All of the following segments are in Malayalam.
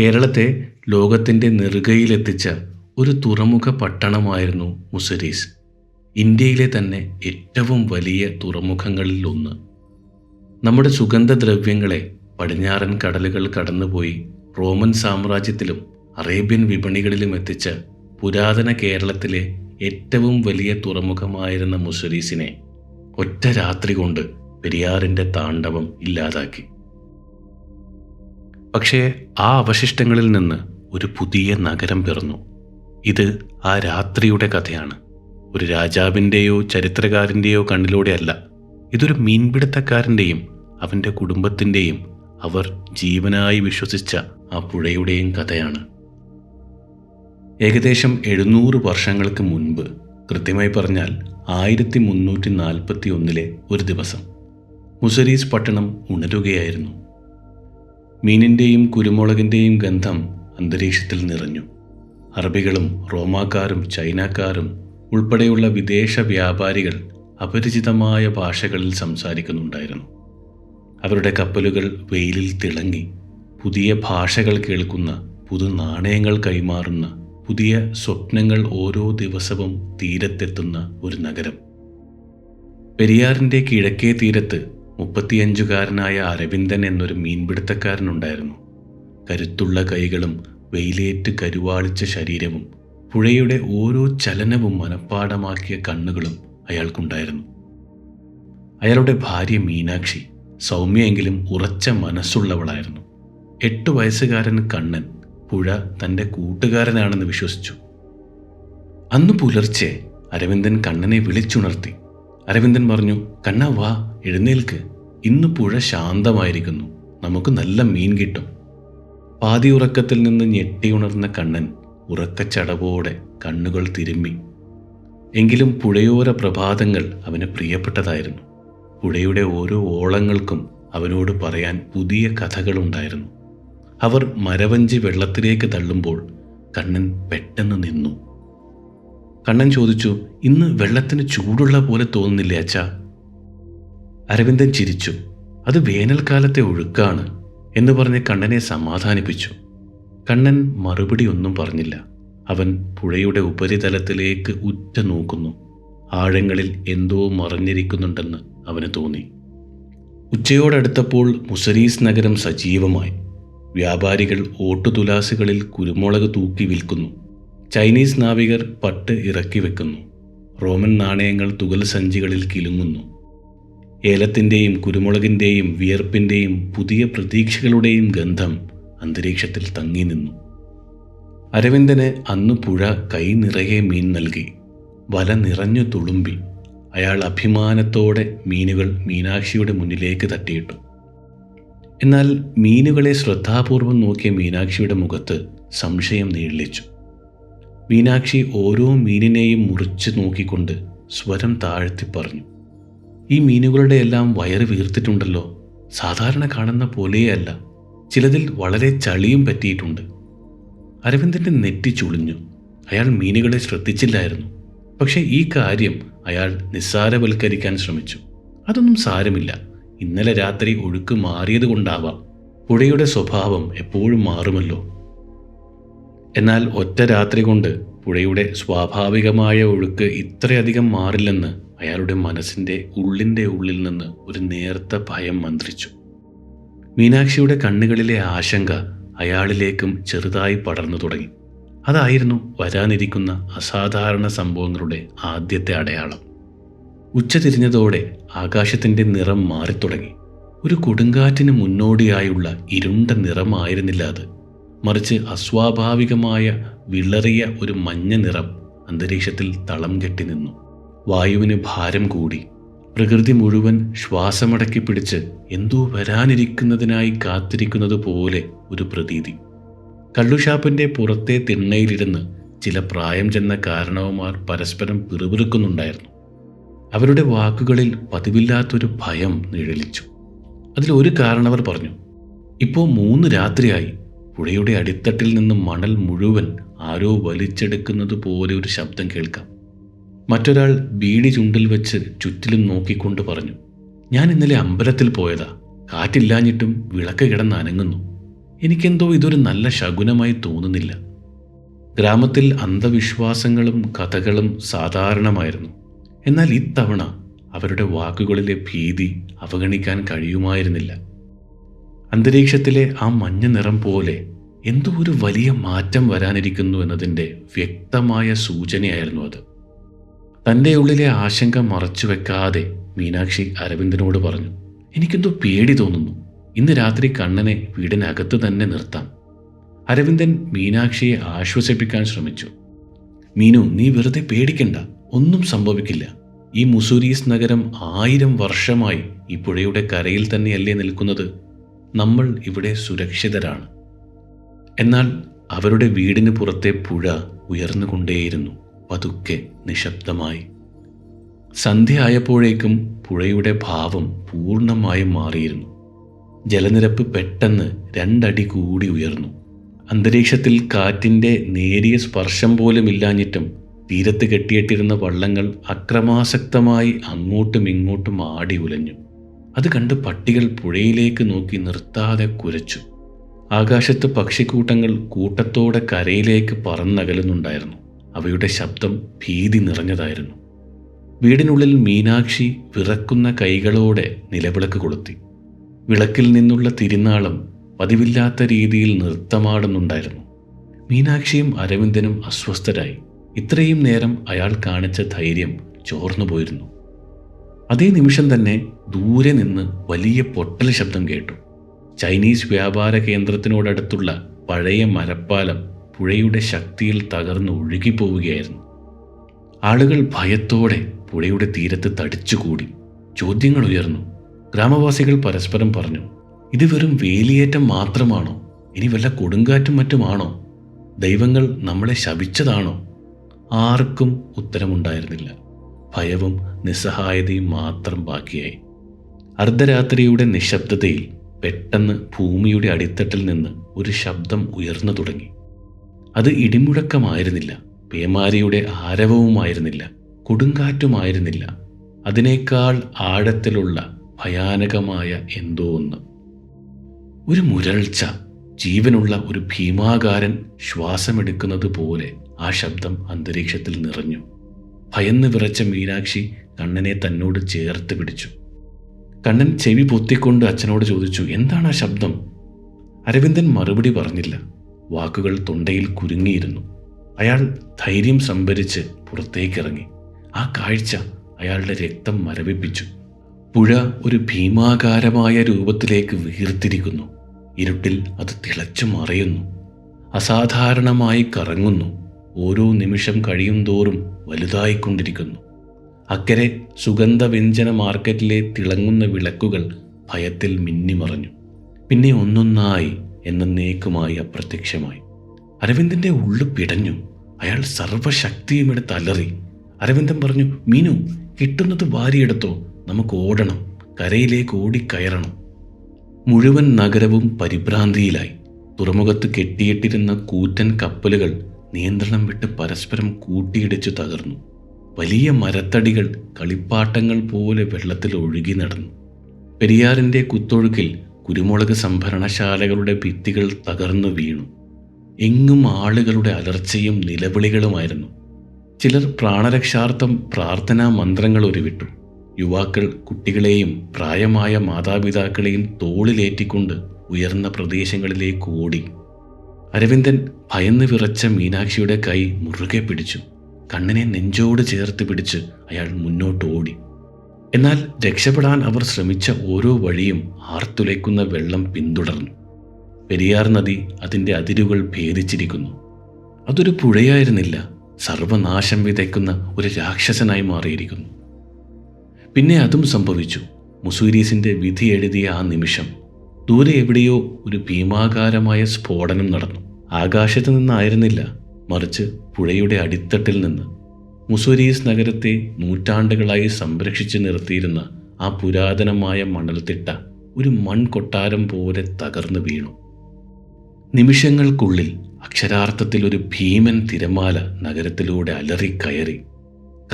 കേരളത്തെ ലോകത്തിന്റെ നെറുകയിലെത്തിച്ച ഒരു തുറമുഖ പട്ടണമായിരുന്നു മുസരീസ്. ഇന്ത്യയിലെ തന്നെ ഏറ്റവും വലിയ തുറമുഖങ്ങളിൽ ഒന്ന്. നമ്മുടെ സുഗന്ധദ്രവ്യങ്ങളെ പടിഞ്ഞാറൻ കടലുകൾ കടന്നുപോയി റോമൻ സാമ്രാജ്യത്തിലും അറേബ്യൻ വിപണികളിലും എത്തിച്ച പുരാതന കേരളത്തിലെ ഏറ്റവും വലിയ തുറമുഖമായിരുന്ന മുസരീസിനെ ഒറ്റ രാത്രി കൊണ്ട് പെരിയാറിന്റെ താണ്ഡവം ഇല്ലാതാക്കി. പക്ഷേ ആ അവശിഷ്ടങ്ങളിൽ നിന്ന് ഒരു പുതിയ നഗരം പിറന്നു. ഇത് ആ രാത്രിയുടെ കഥയാണ്. ഒരു രാജാവിന്റെയോ ചരിത്രകാരന്റെയോ കണ്ണിലൂടെയല്ല ഇതൊരു മീൻപിടുത്തക്കാരന്റെയും അവന്റെ കുടുംബത്തിന്റെയും അവർ ജീവനായി വിശ്വസിച്ച ആ പുഴയുടെയും കഥയാണ്. ഏകദേശം എഴുന്നൂറ് വർഷങ്ങൾക്ക് മുൻപ് കൃത്യമായി പറഞ്ഞാൽ ആയിരത്തി മുന്നൂറ്റി നാൽപ്പത്തി ഒന്നിലെ ഒരു ദിവസം. മുസരീസ് പട്ടണം ഉണരുകയായിരുന്നു. മീനിന്റെയും കുരുമുളകിന്റെയും ഗന്ധം അന്തരീക്ഷത്തിൽ നിറഞ്ഞു. അറബികളും റോമാക്കാരും ചൈനക്കാരും ഉൾപ്പെടെയുള്ള വിദേശ വ്യാപാരികൾ അപരിചിതമായ ഭാഷകളിൽ സംസാരിക്കുന്നുണ്ടായിരുന്നു. അവരുടെ കപ്പലുകൾ വെയിലിൽ തിളങ്ങി പുതിയ ഭാഷകൾ കേൾക്കുന്ന പുതു നാണയങ്ങൾ കൈമാറുന്ന പുതിയ സ്വപ്നങ്ങൾ ഓരോ ദിവസവും തീരത്തെത്തുന്ന ഒരു നഗരം. പെരിയാറിന്റെ കിഴക്കേ തീരത്ത് മുപ്പത്തിയഞ്ചുകാരനായ അരവിന്ദൻ എന്നൊരു മീൻപിടുത്തക്കാരനുണ്ടായിരുന്നു. കരുത്തുള്ള കൈകളും വെയിലേറ്റ് കരുവാളിച്ച ശരീരവും പുഴയുടെ ഓരോ ചലനവും മനഃപ്പാടമാക്കിയ കണ്ണുകളും അയാൾക്കുണ്ടായിരുന്നു. അയാളുടെ ഭാര്യ മീനാക്ഷി സൗമ്യയെങ്കിലും ഉറച്ച മനസ്സുള്ളവളായിരുന്നു. എട്ട് വയസ്സുകാരൻ കണ്ണൻ പുഴ തന്റെ കൂട്ടുകാരനാണെന്ന് വിശ്വസിച്ചു. അന്ന് പുലർച്ചെ അരവിന്ദൻ കണ്ണനെ വിളിച്ചുണർത്തി. അരവിന്ദൻ പറഞ്ഞു കണ്ണ വാ എഴുന്നേൽക്ക്. ഇന്ന് പുഴ ശാന്തമായിരിക്കുന്നു. നമുക്ക് നല്ല മീൻ കിട്ടും. പാതി ഉറക്കത്തിൽ നിന്ന് ഞെട്ടിയുണർന്ന കണ്ണൻ ഉറക്കച്ചടവോടെ കണ്ണുകൾ തിരുമ്മി. എങ്കിലും പുഴയോര പ്രഭാതങ്ങൾ അവന് പ്രിയപ്പെട്ടതായിരുന്നു. പുഴയുടെ ഓരോ ഓളങ്ങൾക്കും അവനോട് പറയാൻ പുതിയ കഥകളുണ്ടായിരുന്നു. അവർ മരവഞ്ചി വെള്ളത്തിലേക്ക് തള്ളുമ്പോൾ കണ്ണൻ പെട്ടെന്ന് നിന്നു. കണ്ണൻ ചോദിച്ചു ഇന്ന് വെള്ളത്തിന് ചൂടുള്ള പോലെ തോന്നുന്നില്ലേ അച്ഛാ? അരവിന്ദൻ ചിരിച്ചു അത് വേനൽക്കാലത്തെ ഒഴുക്കാണ് എന്ന് പറഞ്ഞ് കണ്ണനെ സമാധാനിപ്പിച്ചു. കണ്ണൻ മറുപടി ഒന്നും പറഞ്ഞില്ല. അവൻ പുഴയുടെ ഉപരിതലത്തിലേക്ക് ഉറ്റ നോക്കുന്നു. ആഴങ്ങളിൽ എന്തോ മറഞ്ഞിരിക്കുന്നുണ്ടെന്ന് അവന് തോന്നി. ഉച്ചയോടടുത്തപ്പോൾ മുസരീസ് നഗരം സജീവമായി. വ്യാപാരികൾ ഓട്ടുതുലാസുകളിൽ കുരുമുളക് തൂക്കി വിൽക്കുന്നു. ചൈനീസ് നാവികർ പട്ട് ഇറക്കി വെക്കുന്നു. റോമൻ നാണയങ്ങൾ തുകൽ സഞ്ചികളിൽ കിലുങ്ങുന്നു. ഏലത്തിന്റെയും കുരുമുളകിന്റെയും വിയർപ്പിന്റെയും പുതിയ പ്രതീക്ഷകളുടെയും ഗന്ധം അന്തരീക്ഷത്തിൽ തങ്ങി നിന്നു. അരവിന്ദന് അന്ന് പുഴ കൈ നിറയെ മീൻ നൽകി. വല നിറഞ്ഞു തുളുമ്പി അയാൾ അഭിമാനത്തോടെ മീനുകൾ മീനാക്ഷിയുടെ മുന്നിലേക്ക് തട്ടിയിട്ടു. എന്നാൽ മീനുകളെ ശ്രദ്ധാപൂർവം നോക്കിയ മീനാക്ഷിയുടെ മുഖത്ത് സംശയം നീളിച്ചു. മീനാക്ഷി ഓരോ മീനിനെയും മുറിച്ച് നോക്കിക്കൊണ്ട് സ്വരം താഴ്ത്തി പറഞ്ഞു. ഈ മീനുകളുടെ എല്ലാം വയറ് വീർത്തിട്ടുണ്ടല്ലോ. സാധാരണ കാണുന്ന പോലെയല്ല. ചിലതിൽ വളരെ ചളിയും പറ്റിയിട്ടുണ്ട്. അരവിന്ദന്റെ നെറ്റി ചുളിഞ്ഞു. അയാൾ മീനുകളെ ശ്രദ്ധിച്ചില്ലായിരുന്നു. പക്ഷേ ഈ കാര്യം അയാൾ നിസ്സാരവൽക്കരിക്കാൻ ശ്രമിച്ചു. അതൊന്നും സാരമില്ല. ഇന്നലെ രാത്രി ഒഴുക്ക് മാറിയത് കൊണ്ടാവാം പുഴയുടെ സ്വഭാവം എപ്പോഴും മാറുമല്ലോ. എന്നാൽ ഒറ്റ രാത്രി കൊണ്ട് പുഴയുടെ സ്വാഭാവികമായ ഒഴുക്ക് ഇത്രയധികം മാറില്ലെന്ന് അയാളുടെ മനസ്സിന്റെ ഉള്ളിന്റെ ഉള്ളിൽ നിന്ന് ഒരു നേർത്ത ഭയം മന്ത്രിച്ചു. മീനാക്ഷിയുടെ കണ്ണുകളിലെ ആശങ്ക അയാളിലേക്കും ചെറുതായി പടർന്നു തുടങ്ങി. അതായിരുന്നു വരാനിരിക്കുന്ന അസാധാരണ സംഭവങ്ങളുടെ ആദ്യത്തെ അടയാളം. ഉച്ച തിരിഞ്ഞതോടെ ആകാശത്തിന്റെ നിറം മാറിത്തുടങ്ങി. ഒരു കൊടുങ്കാറ്റിന് മുന്നോടിയായുള്ള ഇരുണ്ട നിറമായിരുന്നില്ല അത്. മറിച്ച് അസ്വാഭാവികമായ വിളറിയ ഒരു മഞ്ഞ നിറം അന്തരീക്ഷത്തിൽ തളം കെട്ടി നിന്നു. വായുവിന് ഭാരം കൂടി. പ്രകൃതി മുഴുവൻ ശ്വാസമടക്കി പിടിച്ച് എന്തോ വരാനിരിക്കുന്നതിനായി കാത്തിരിക്കുന്നത് പോലെ ഒരു പ്രതീതി. കള്ളുഷാപ്പിന്റെ പുറത്തെ തിണ്ണയിലിരുന്ന് ചില പ്രായം ചെന്ന കാരണവന്മാർ പരസ്പരം പിറുപിറുക്കുന്നുണ്ടായിരുന്നു. അവരുടെ വാക്കുകളിൽ പതിവില്ലാത്തൊരു ഭയം നിഴലിച്ചു. അതിലൊരു കാരണവർ പറഞ്ഞു ഇപ്പോൾ മൂന്ന് രാത്രിയായി. പുഴയുടെ അടിത്തട്ടിൽ നിന്ന് മണൽ മുഴുവൻ ആരോ വലിച്ചെടുക്കുന്നത് പോലെ ഒരു ശബ്ദം കേൾക്കാം. മറ്റൊരാൾ ബീഡി ചുണ്ടിൽ വെച്ച് ചുറ്റിലും നോക്കിക്കൊണ്ട് പറഞ്ഞു ഞാൻ ഇന്നലെ അമ്പലത്തിൽ പോയതാ. കാറ്റില്ലാഞ്ഞിട്ടും വിളക്ക് കിടന്ന് അനങ്ങുന്നു. എനിക്കെന്തോ ഇതൊരു നല്ല ശകുനമായി തോന്നുന്നില്ല. ഗ്രാമത്തിൽ അന്ധവിശ്വാസങ്ങളും കഥകളും സാധാരണമായിരുന്നു. എന്നാൽ ഇത്തവണ അവരുടെ വാക്കുകളിലെ ഭീതി അവഗണിക്കാൻ കഴിയുമായിരുന്നില്ല. അന്തരീക്ഷത്തിലെ ആ മഞ്ഞ നിറം പോലെ എന്തോ ഒരു വലിയ മാറ്റം വരാനിരിക്കുന്നു എന്നതിന്റെ വ്യക്തമായ സൂചനയായിരുന്നു അത്. തന്റെ ഉള്ളിലെ ആശങ്ക മറച്ചു വെക്കാതെ മീനാക്ഷി അരവിന്ദനോട് പറഞ്ഞു എനിക്കെന്തോ പേടി തോന്നുന്നു. ഇന്ന് രാത്രി കണ്ണനെ വീടിനകത്ത് തന്നെ നിർത്താം. അരവിന്ദൻ മീനാക്ഷിയെ ആശ്വസിപ്പിക്കാൻ ശ്രമിച്ചു. മീനു നീ വെറുതെ പേടിക്കണ്ട. ഒന്നും സംഭവിക്കില്ല. ഈ മുസൂരീസ് നഗരം ആയിരം വർഷമായി ഈ പുഴയുടെ കരയിൽ തന്നെയല്ലേ നിൽക്കുന്നത്. നമ്മൾ ഇവിടെ സുരക്ഷിതരാണ്. എന്നാൽ അവരുടെ വീടിന് പുറത്തെ പുഴ ഉയർന്നുകൊണ്ടേയിരുന്നു. പതുക്കെ നിശബ്ദമായി. സന്ധ്യ ആയപ്പോഴേക്കും പുഴയുടെ ഭാവം പൂർണമായും മാറിയിരുന്നു. ജലനിരപ്പ് പെട്ടെന്ന് രണ്ടടി കൂടി ഉയർന്നു. അന്തരീക്ഷത്തിൽ കാറ്റിന്റെ നേരിയ സ്പർശം പോലും ഇല്ലാഞ്ഞിട്ടും തീരത്ത് കെട്ടിയിട്ടിരുന്ന വള്ളങ്ങൾ അക്രമാസക്തമായി അങ്ങോട്ടും ഇങ്ങോട്ടും ആടി ഉലഞ്ഞു. അത് കണ്ട് പട്ടികൾ പുഴയിലേക്ക് നോക്കി നിർത്താതെ കുരച്ചു. ആകാശത്ത് പക്ഷിക്കൂട്ടങ്ങൾ കൂട്ടത്തോടെ കരയിലേക്ക് പറന്നകലുന്നുണ്ടായിരുന്നു. അവയുടെ ശബ്ദം ഭീതി നിറഞ്ഞതായിരുന്നു. വീടിനുള്ളിൽ മീനാക്ഷി വിറക്കുന്ന കൈകളോടെ നിലവിളക്ക് കൊളുത്തി. വിളക്കിൽ നിന്നുള്ള തിരുനാളം പതിവില്ലാത്ത രീതിയിൽ നൃത്തമാടുന്നുണ്ടായിരുന്നു. മീനാക്ഷിയും അരവിന്ദനും അസ്വസ്ഥരായി. ഇത്രയും നേരം അയാൾ കാണിച്ച ധൈര്യം ചോർന്നുപോയിരുന്നു. അതേ നിമിഷം തന്നെ ദൂരെ നിന്ന് വലിയ പൊട്ടൽ ശബ്ദം കേട്ടു. ചൈനീസ് വ്യാപാര കേന്ദ്രത്തിനോടടുത്തുള്ള പഴയ മരപ്പാലം പുഴയുടെ ശക്തിയിൽ തകർന്ന് ഒഴുകിപ്പോവുകയായിരുന്നു. ആളുകൾ ഭയത്തോടെ പുഴയുടെ തീരത്ത് തടിച്ചുകൂടി. ചോദ്യങ്ങൾ ഉയർന്നു. ഗ്രാമവാസികൾ പരസ്പരം പറഞ്ഞു ഇത് വെറും വേലിയേറ്റം മാത്രമാണോ? ഇനി വല്ല കൊടുങ്കാറ്റും മറ്റുമാണോ? ദൈവങ്ങൾ നമ്മളെ ശപിച്ചതാണോ? ആർക്കും ഉത്തരമുണ്ടായിരുന്നില്ല. ഭയവും നിസ്സഹായതയും മാത്രം ബാക്കിയായി. അർദ്ധരാത്രിയുടെ നിശബ്ദതയിൽ പെട്ടെന്ന് ഭൂമിയുടെ അടിത്തട്ടിൽ നിന്ന് ഒരു ശബ്ദം ഉയർന്നു തുടങ്ങി. അത് ഇടിമുഴക്കമായിരുന്നില്ല പേമാരിയുടെ ആരവവുമായിരുന്നില്ല കൊടുങ്കാറ്റുമായിരുന്നില്ല. അതിനേക്കാൾ ആഴത്തിലുള്ള ഭയാനകമായ എന്തോ ഒന്ന്. ഒരു മുരൾച്ച ജീവനുള്ള ഒരു ഭീമാകാരൻ ശ്വാസമെടുക്കുന്നത് പോലെ ആ ശബ്ദം അന്തരീക്ഷത്തിൽ നിറഞ്ഞു. ഭയന്ന് വിറച്ച മീനാക്ഷി കണ്ണനെ തന്നോട് ചേർത്ത് പിടിച്ചു. കണ്ണൻ ചെവി പൊത്തിക്കൊണ്ട് അച്ഛനോട് ചോദിച്ചു എന്താണ് ആ ശബ്ദം? അരവിന്ദൻ മറുപടി പറഞ്ഞില്ല. വാക്കുകൾ തൊണ്ടയിൽ കുരുങ്ങിയിരുന്നു. അയാൾ ധൈര്യം സംഭരിച്ച് പുറത്തേക്കിറങ്ങി. ആ കാഴ്ച അയാളുടെ രക്തം മരവിപ്പിച്ചു. പുഴ ഒരു ഭീമാകാരമായ രൂപത്തിലേക്ക് വീർത്തിരിക്കുന്നു. ഇരുട്ടിൽ അത് തിളച്ചു മറയുന്നു. അസാധാരണമായി കറങ്ങുന്നു. ഓരോ നിമിഷം കഴിയും തോറും വലുതായിക്കൊണ്ടിരിക്കുന്നു. അക്കരെ സുഗന്ധവ്യഞ്ജന മാർക്കറ്റിലെ തിളങ്ങുന്ന വിളക്കുകൾ ഭയത്തിൽ മിന്നിമറഞ്ഞു. പിന്നെ ഒന്നൊന്നായി എന്നേക്കുമായി അപ്രത്യക്ഷമായി. അരവിന്ദന്റെ ഉള്ളു പിടഞ്ഞു. അയാൾ സർവശക്തിയും എടുത്ത് അലറി. അരവിന്ദൻ പറഞ്ഞു മീനു കിട്ടുന്നത് വാരിയെടുത്തോ. നമുക്ക് ഓടണം. കരയിലേക്ക് ഓടിക്കയറണം. മുഴുവൻ നഗരവും പരിഭ്രാന്തിയിലായി. തുറമുഖത്ത് കെട്ടിയിട്ടിരുന്ന കൂറ്റൻ കപ്പലുകൾ നിയന്ത്രണം വിട്ട് പരസ്പരം കൂട്ടിയിടിച്ചു തകർന്നു. വലിയ മരത്തടികൾ കളിപ്പാട്ടങ്ങൾ പോലെ വെള്ളത്തിൽ ഒഴുകി നടന്നു. പെരിയാറിന്റെ കുത്തൊഴുക്കിൽ കുരുമുളക് സംഭരണശാലകളുടെ ഭിത്തികൾ തകർന്നു വീണു. എങ്ങും ആളുകളുടെ അലർച്ചയും നിലവിളികളുമായിരുന്നു. ചിലർ പ്രാണരക്ഷാർത്ഥം പ്രാർത്ഥനാ മന്ത്രങ്ങൾ ഒരുവിട്ടു യുവാക്കൾ കുട്ടികളെയും പ്രായമായ മാതാപിതാക്കളെയും തോളിലേറ്റിക്കൊണ്ട് ഉയർന്ന പ്രദേശങ്ങളിലേക്ക് ഓടി. അരവിന്ദൻ ഭയന്ന് വിറച്ച മീനാക്ഷിയുടെ കൈ മുറുകെ പിടിച്ചു. കണ്ണിനെ നെഞ്ചോട് ചേർത്ത് പിടിച്ച് അയാൾ മുന്നോട്ട് ഓടി എന്നാൽ രക്ഷപ്പെടാൻ അവർ ശ്രമിച്ച ഓരോ വഴിയും ആർത്തുലയ്ക്കുന്ന വെള്ളം പിന്തുടർന്നു. പെരിയാർ നദി അതിന്റെ അതിരുകൾ ഭേദിച്ചിരിക്കുന്നു. അതൊരു പുഴയായിരുന്നില്ല സർവനാശം വിതയ്ക്കുന്ന ഒരു രാക്ഷസനായി മാറിയിരിക്കുന്നു. പിന്നെ അതും സംഭവിച്ചു. മുസൂരീസിന്റെ വിധി എഴുതിയ ആ നിമിഷം ദൂരെ എവിടെയോ ഒരു ഭീമാകാരമായ സ്ഫോടനം നടന്നു. ആകാശത്ത് നിന്നായിരുന്നില്ല. മറിച്ച് പുഴയുടെ അടിത്തട്ടിൽ നിന്ന്. മുസൂരീസ് നഗരത്തെ നൂറ്റാണ്ടുകളായി സംരക്ഷിച്ചു നിർത്തിയിരുന്ന ആ പുരാതനമായ മണൽത്തിട്ട ഒരു മൺകൊട്ടാരം പോലെ തകർന്നു വീണു. നിമിഷങ്ങൾക്കുള്ളിൽ അക്ഷരാർത്ഥത്തിൽ ഒരു ഭീമൻ തിരമാല നഗരത്തിലൂടെ അലറിക്കയറി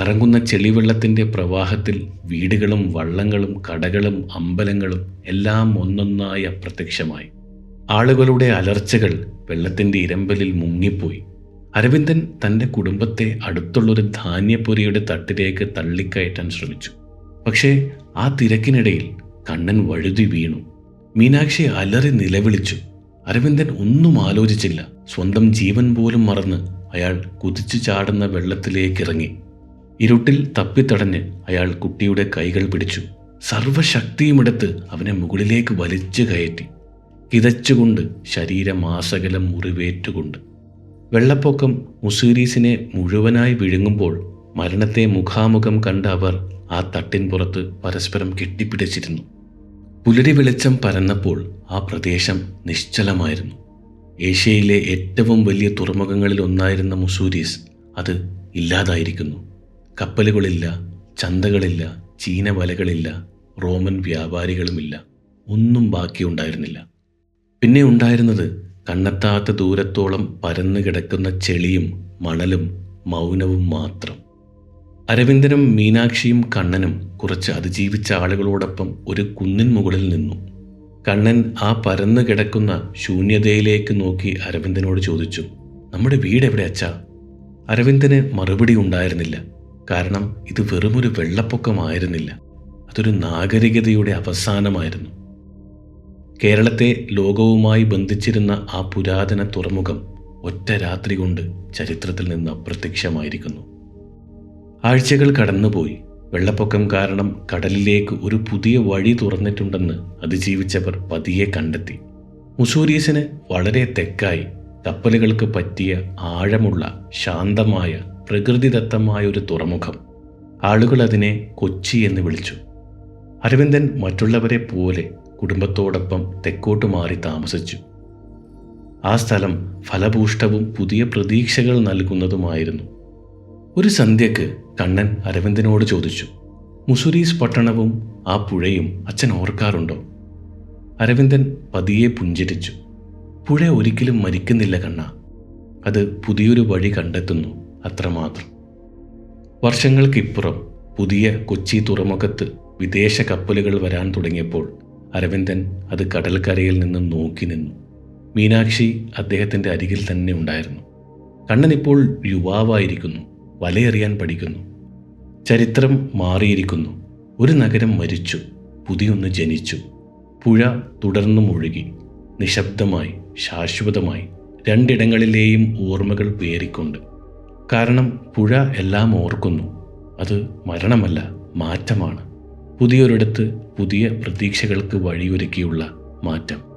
കറങ്ങുന്ന ചെളിവെള്ളത്തിന്റെ പ്രവാഹത്തിൽ വീടുകളും വള്ളങ്ങളും കടകളും അമ്പലങ്ങളും എല്ലാം ഒന്നൊന്നായി അപ്രത്യക്ഷമായി. ആളുകളുടെ അലർച്ചകൾ വെള്ളത്തിന്റെ ഇരമ്പലിൽ മുങ്ങിപ്പോയി. അരവിന്ദൻ തന്റെ കുടുംബത്തെ അടുത്തുള്ളൊരു ധാന്യപ്പൊരിയുടെ തട്ടിലേക്ക് തള്ളിക്കയറ്റാൻ ശ്രമിച്ചു. പക്ഷേ ആ തിരക്കിനിടയിൽ കണ്ണൻ വഴുതി വീണു. മീനാക്ഷി അലറി നിലവിളിച്ചു. അരവിന്ദൻ ഒന്നും ആലോചിച്ചില്ല. സ്വന്തം ജീവൻ പോലും മറന്ന് അയാൾ കുതിച്ചു ചാടുന്ന വെള്ളത്തിലേക്കിറങ്ങി. ഇരുട്ടിൽ തപ്പിത്തടഞ്ഞ് അയാൾ കുട്ടിയുടെ കൈകൾ പിടിച്ചു. സർവശക്തിയുമെടുത്ത് അവനെ മുകളിലേക്ക് വലിച്ചു കയറ്റി. കിതച്ചുകൊണ്ട് ശരീരമാസകലം മുറിവേറ്റുകൊണ്ട്. വെള്ളപ്പൊക്കം മുസീരീസിനെ മുഴുവനായി വിഴുങ്ങുമ്പോൾ മരണത്തെ മുഖാമുഖം കണ്ട അവർ ആ തട്ടിൻ പുറത്ത് പരസ്പരം കെട്ടിപ്പിടിച്ചിരുന്നു. പുലരി വെളിച്ചം പരന്നപ്പോൾ ആ പ്രദേശം നിശ്ചലമായിരുന്നു. ഏഷ്യയിലെ ഏറ്റവും വലിയ തുറമുഖങ്ങളിൽ ഒന്നായിരുന്ന മുസൂരീസ് അത് ഇല്ലാതായിരിക്കുന്നു. കപ്പലുകളില്ല ചന്തകളില്ല ചീന വലകളില്ല റോമൻ വ്യാപാരികളുമില്ല ഒന്നും ബാക്കിയുണ്ടായിരുന്നില്ല. പിന്നെ ഉണ്ടായിരുന്നത് കണ്ണെത്താത്ത ദൂരത്തോളം പരന്നു കിടക്കുന്ന ചെളിയും മണലും മൗനവും മാത്രം. അരവിന്ദനും മീനാക്ഷിയും കണ്ണനും കുറച്ച് അതിജീവിച്ച ആളുകളോടൊപ്പം ഒരു കുന്നിൻ മുകളിൽ നിന്നു. കണ്ണൻ ആ പരന്നു കിടക്കുന്ന ശൂന്യതയിലേക്ക് നോക്കി അരവിന്ദനോട് ചോദിച്ചു നമ്മുടെ വീട് എവിടെ അച്ഛാ? അരവിന്ദന് മറുപടി ഉണ്ടായിരുന്നില്ല. കാരണം ഇത് വെറുമൊരു വെള്ളപ്പൊക്കമായിരുന്നില്ല. അതൊരു നാഗരികതയുടെ അവസാനമായിരുന്നു. കേരളത്തെ ലോകവുമായി ബന്ധിച്ചിരുന്ന ആ പുരാതന തുറമുഖം ഒറ്റ രാത്രി കൊണ്ട് ചരിത്രത്തിൽ നിന്ന് അപ്രത്യക്ഷമായിരിക്കുന്നു ആഴ്ചകൾ കടന്നുപോയി. വെള്ളപ്പൊക്കം കാരണം കടലിലേക്ക് ഒരു പുതിയ വഴി തുറന്നിട്ടുണ്ടെന്ന് അതിജീവിച്ചവർ പതിയെ കണ്ടെത്തി. മുസൂരീസിന് വളരെ തെക്കായി കപ്പലുകൾക്ക് പറ്റിയ ആഴമുള്ള ശാന്തമായ പ്രകൃതിദത്തമായ ഒരു തുറമുഖം. ആളുകൾ അതിനെ കൊച്ചി എന്ന് വിളിച്ചു. അരവിന്ദൻ മറ്റുള്ളവരെ പോലെ കുടുംബത്തോടൊപ്പം തെക്കോട്ട് മാറി താമസിച്ചു. ആ സ്ഥലം ഫലഭൂഷ്ടവും പുതിയ പ്രതീക്ഷകൾ നൽകുന്നതുമായിരുന്നു. ഒരു സന്ധ്യക്ക് കണ്ണൻ അരവിന്ദനോട് ചോദിച്ചു മുസുരീസ് പട്ടണവും ആ പുഴയും അച്ഛൻ ഓർക്കാറുണ്ടോ? അരവിന്ദൻ പതിയെ പുഞ്ചിരിച്ചു പുഴ ഒരിക്കലും മരിക്കുന്നില്ല കണ്ണ. അത് പുതിയൊരു വഴി കണ്ടെത്തുന്നു അത്രമാത്രം. വർഷങ്ങൾക്കിപ്പുറം പുതിയ കൊച്ചി തുറമുഖത്ത് വിദേശ കപ്പലുകൾ വരാൻ തുടങ്ങിയപ്പോൾ അരവിന്ദൻ അത് കടൽക്കരയിൽ നിന്ന് നോക്കി നിന്നു. മീനാക്ഷി അദ്ദേഹത്തിന്റെ അരികിൽ തന്നെ ഉണ്ടായിരുന്നു. കണ്ണൻ ഇപ്പോൾ യുവാവായിരിക്കുന്നു വലയെറിയാൻ പഠിക്കുന്നു. ചരിത്രം മാറിയിരിക്കുന്നു. ഒരു നഗരം മരിച്ചു പുതിയൊന്ന് ജനിച്ചു. പുഴ തുടർന്നും ഒഴുകി നിശബ്ദമായി ശാശ്വതമായി രണ്ടിടങ്ങളിലെയും ഓർമ്മകൾ പേറിക്കൊണ്ട്. കാരണം പുഴ എല്ലാം ഓർക്കുന്നു. അത് മരണമല്ല മാറ്റമാണ്. പുതിയൊരിടത്ത് പുതിയ പ്രതീക്ഷകൾക്ക് വഴിയൊരുക്കിയുള്ള മാറ്റം.